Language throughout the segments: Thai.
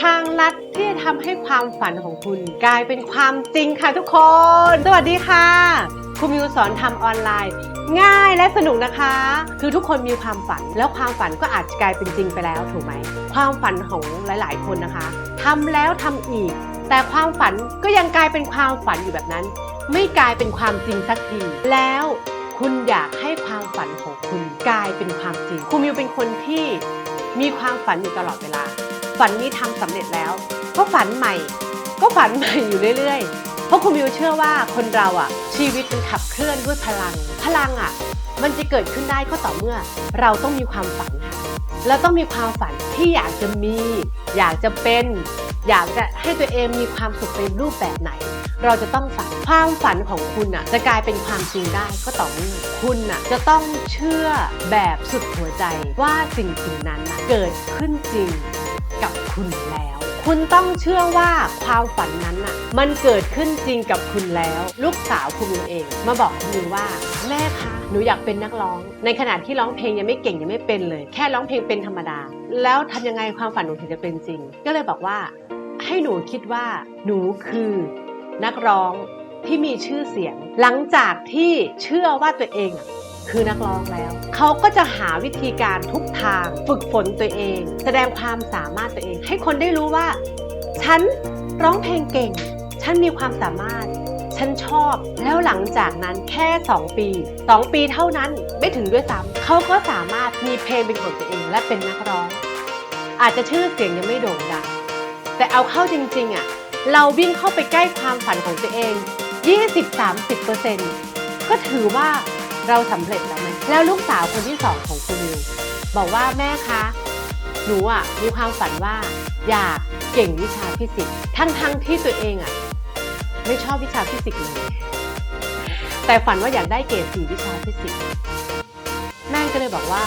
ทางลัดที่จะทำให้ความฝันของคุณกลายเป็นความจริงค่ะทุกคน สวัสดีค่ะครูมิวสอนทำออนไลน์ ง่ายและสนุกนะคะ คือทุกคนมีความฝันแล้วความฝันก็อาจจะกลายเป็นจริงไปแล้วถูกไหม ความฝันของหลายๆ คนนะคะทำแล้วทำอีก แต่ความฝันก็ยังกลายเป็นความฝันอยู่แบบนั้น ไม่กลายเป็นความจริงสักทีแล้วคุณอยากให้ความฝันของคุณกลายเป็นความจริงครูมิวเป็นคนที่มีความฝันอยู่ตลอดเวลา ฝันนี้ทำสำเร็จแล้ว ก็ฝันใหม่ ก็ฝันใหม่อยู่เรื่อยๆ เพราะคุณมิวเชื่อว่าคนเราอะชีวิตมันขับเคลื่อนด้วยพลัง พลังอะมันจะเกิดขึ้นได้ก็ต่อเมื่อ เราต้องมีความฝันค่ะเราต้องมีความฝันที่อยากจะมี อยากจะเป็น อยากจะให้ตัวเองมีความสุขในรูปแบบไหน เราจะต้องฝันความฝันของคุณอะจะกลายเป็นความจริงได้ก็ต่อเมื่อคุณอะจะต้องเชื่อแบบสุดหัวใจว่าสิ่งสิ่งนั้นน่ะเกิดขึ้นจริง คุณแล้ว คุณต้องเชื่อว่าความฝันนั้นน่ะ มันเกิดขึ้นจริงกับคุณแล้ว ลูกสาวคุณมิวเอง มาบอกคุณมิวว่า แม่คะหนูอยากเป็นนักร้อง ในขณะที่ร้องเพลงยังไม่เก่งยังไม่เป็นเลย แค่ร้องเพลงเป็นธรรมดา แล้วทำยังไงความฝันหนูถึงจะเป็นจริง ก็เลยบอกว่า ให้หนูคิดว่าหนูคือ นักร้องที่มีชื่อเสียง หลังจากที่เชื่อว่าตัวเองอะ คือนักร้องแล้ว เขาก็จะหาวิธีการทุกทาง ฝึกฝนตัวเอง แสดงความสามารถตัวเอง ให้คนได้รู้ว่า ฉันร้องเพลงเก่ง ฉันมีความสามารถ ฉันชอบ แล้วหลังจากนั้นแค่ 2 ปี 2 ปีเท่านั้นไม่ถึงด้วยซ้ำเขาก็สามารถมีเพลงเป็นของตัวเองและเป็นนักร้อง อาจจะชื่อเสียงยังไม่โด่งดังแต่เอาเข้าจริงๆอะเราวิ่งเข้าไปใกล้ความฝันของตัวเอง 20-30%ก็ถือว่า เราสำเร็จแล้วไหมแล้วลูกสาวคนที่สองของคุณมิวบอกว่าแม่คะหนูอะมีความฝันว่าอยากเก่งวิชาฟิสิกส์ทั้งๆที่ตัวเองอะไม่ชอบวิชาฟิสิกส์เลยแต่ฝันว่าอยากได้เกรดสี่วิชาฟิสิกส์แม่ก็เลยบอกว่า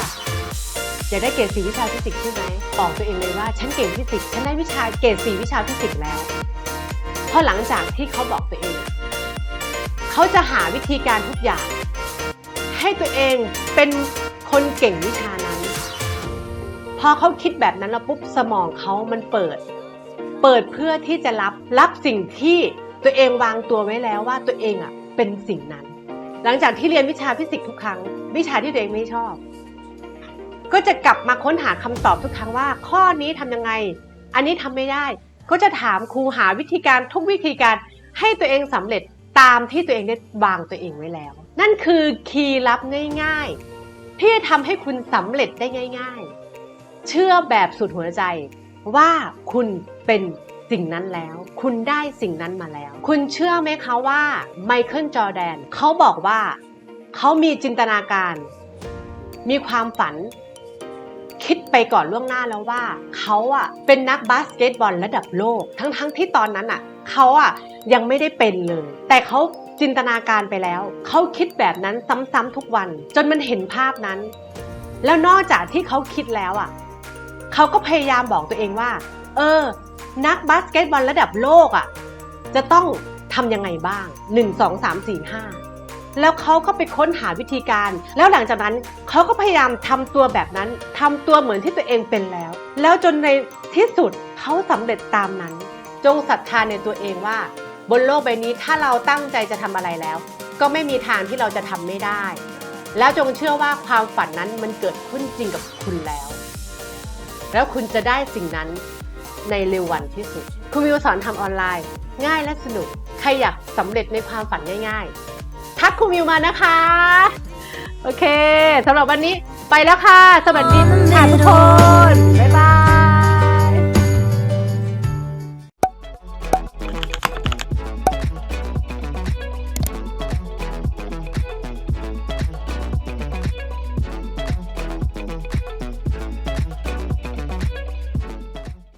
อยากได้เกรดสี่วิชาฟิสิกส์ใช่ไหมบอกตัวเองเลยว่าฉันเก่งฟิสิกส์ฉันได้วิชาเกรดสี่วิชาฟิสิกส์แล้วพอหลังจากที่เขาบอกตัวเอง เขาจะหาวิธีการทุกอย่าง ให้ตัวเองเป็นคนเก่งวิชานั้น พอเขาคิดแบบนั้นแล้วปุ๊บสมองเขามันเปิด เปิดเพื่อที่จะรับรับสิ่งที่ตัวเองวางตัวไว้แล้วว่าตัวเองอะเป็นสิ่งนั้น หลังจากที่เรียนวิชาฟิสิกส์ทุกครั้ง วิชาที่ตัวเองไม่ชอบ ก็จะกลับมาค้นหาคำตอบทุกครั้งว่า ข้อนี้ทำยังไง อันนี้ทำไม่ได้ ก็จะถามครูหาวิธีการทุกวิธีการให้ตัวเองสำเร็จตามที่ตัวเองได้วางตัวเองไว้แล้ว นั่นคือคีย์ลับง่ายๆ ที่จะทำให้คุณสำเร็จได้ง่าย ๆ เชื่อแบบสุดหัวใจว่าคุณเป็นสิ่งนั้นแล้ว คุณได้สิ่งนั้นมาแล้ว คุณเชื่อไหมคะว่าไมเคิลจอแดนเขาบอกว่า เขามีจินตนาการ มีความฝัน คิดไปก่อนล่วงหน้าแล้วว่า เขาอะเป็นนักบาสเกตบอลระดับโลก ทั้งๆทที่ตอนนั้นอะเขาอะยังไม่ได้เป็นเลย แต่เขา จินตนาการไปแล้ว เขาคิดแบบนั้นซ้ำๆทุกวัน จนมันเห็นภาพนั้น แล้วนอกจากที่เขาคิดแล้วอะเขาก็พยายามบอกตัวเองว่า เออ นักบาสเกตบอลระดับโลกอะ จะต้องทำยังไงบ้าง 1 2 3 4 5 แล้วเขาก็ไปค้นหาวิธีการ แล้วหลังจากนั้นเขาก็พยายามทำตัวแบบนั้นทำตัวเหมือนที่ตัวเองเป็นแล้ว แล้วจนในที่สุดเขาสำเร็จตามนั้น จงศรัทธาในตัวเองว่า บนโลกใบนี้ถ้าเราตั้งใจจะทำอะไรแล้ว ก็ไม่มีทางที่เราจะทำไม่ได้ แล้วจงเชื่อว่าความฝันนั้นมันเกิดขึ้นจริงกับคุณแล้ว แล้วคุณจะได้สิ่งนั้นในเร็ววันที่สุด คุณวิวสอนทำออนไลน์ ง่ายและสนุก ใครอยากสำเร็จในความฝันง่ายๆ ทักคุณวิวมานะคะ โอเคสำหรับวันนี้ไปแล้วค่ะ สวัสดีค่ะทุกคน